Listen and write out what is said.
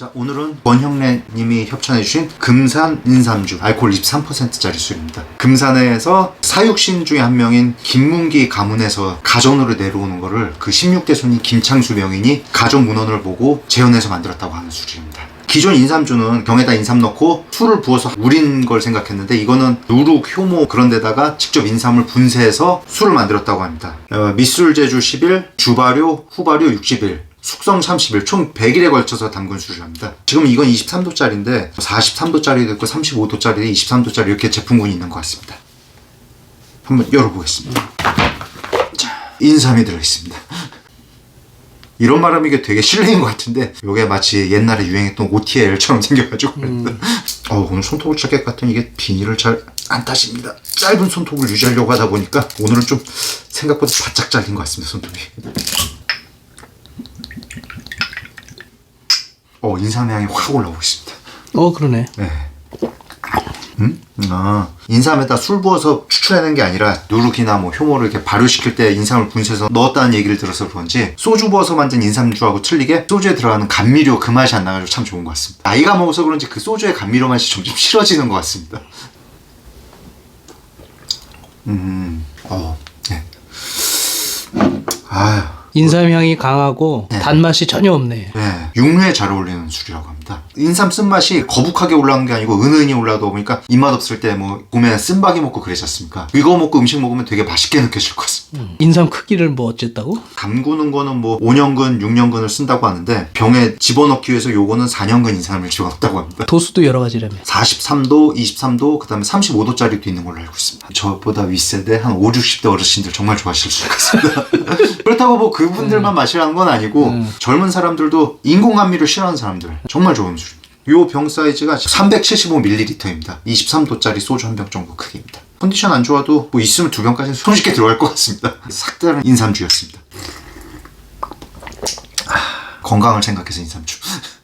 자 오늘은 권형래 님이 협찬해 주신 금산 인삼주 알코올 23%짜리 술입니다. 금산에서 사육신 중에 한 명인 김문기 가문에서 가전으로 내려오는 거를 그 16대 손님 김창수 명인이 가전 문헌을 보고 재현해서 만들었다고 하는 술입니다. 기존 인삼주는 병에다 인삼 넣고 술을 부어서 우린 걸 생각했는데 이거는 누룩, 효모 그런 데다가 직접 인삼을 분쇄해서 술을 만들었다고 합니다. 어, 밑술제주 10일, 주발효, 후발효 60일, 숙성 30일, 총 100일에 걸쳐서 담근 술이랍니다. 지금 이건 23도짜리인데 43도짜리도 있고 35도짜리, 23도짜리 이렇게 제품군이 있는 것 같습니다. 한번 열어보겠습니다. 자, 인삼이 들어있습니다. 이런 말하면 이게 되게 실례인 것 같은데 이게 마치 옛날에 유행했던 OTL처럼 생겨가지고 어, 오늘 손톱을 잘 깨끗했더니 이게 비닐을 잘 안 따집니다 짧은 손톱을 유지하려고 하다 보니까 오늘은 좀 생각보다 바짝 잘린 것 같습니다 손톱이 어 인삼의 향이 확 올라오고 있습니다 어 그러네. 네. 음? 아, 인삼에다 술 부어서 추출해낸 게 아니라 누룩이나 뭐 효모를 이렇게 발효시킬 때 인삼을 분쇄해서 넣었다는 얘기를 들어서 그런지 소주 부어서 만든 인삼주하고 틀리게 소주에 들어가는 감미료 그 맛이 안 나가지고 참 좋은 것 같습니다. 나이가 먹어서 그런지 그 소주의 감미료 맛이 점점 싫어지는 것 같습니다. 음, 어, 네. 아유. 인삼 향이 강하고 네. 단맛이 전혀 없네. 네, 육류에 잘 어울리는 술이라고 합니다. 인삼 쓴맛이 거북하게 올라오는 게 아니고 은은히 올라오다 보니까 입맛 없을 때 뭐 봄에 쓴박이 먹고 그러지 않습니까? 이거 먹고 음식 먹으면 되게 맛있게 느껴질 것 같습니다. 인삼 크기를 뭐 어쨌다고? 담그는 거는 뭐 5년근, 6년근을 쓴다고 하는데 병에 집어넣기 위해서 요거는 4년근 인삼을 집어넣었다고 합니다. 도수도 여러 가지라며. 43도, 23도, 그 다음에 35도짜리도 있는 걸로 알고 있습니다. 저보다 윗세대 한 5, 60대 어르신들 정말 좋아하실 수 있습니다. 그렇다고 뭐 그분들만 마시라는 건 아니고 젊은 사람들도 인공감미를 싫어하는 사람들 정말 좋은 술입니다. 요 병 사이즈가 375ml입니다. 23도짜리 소주 한 병 정도 크기입니다. 컨디션 안 좋아도 뭐 있으면 두 병까지는 손쉽게 들어갈 것 같습니다. 싹 다른 인삼주였습니다. 아, 건강을 생각해서 인삼주.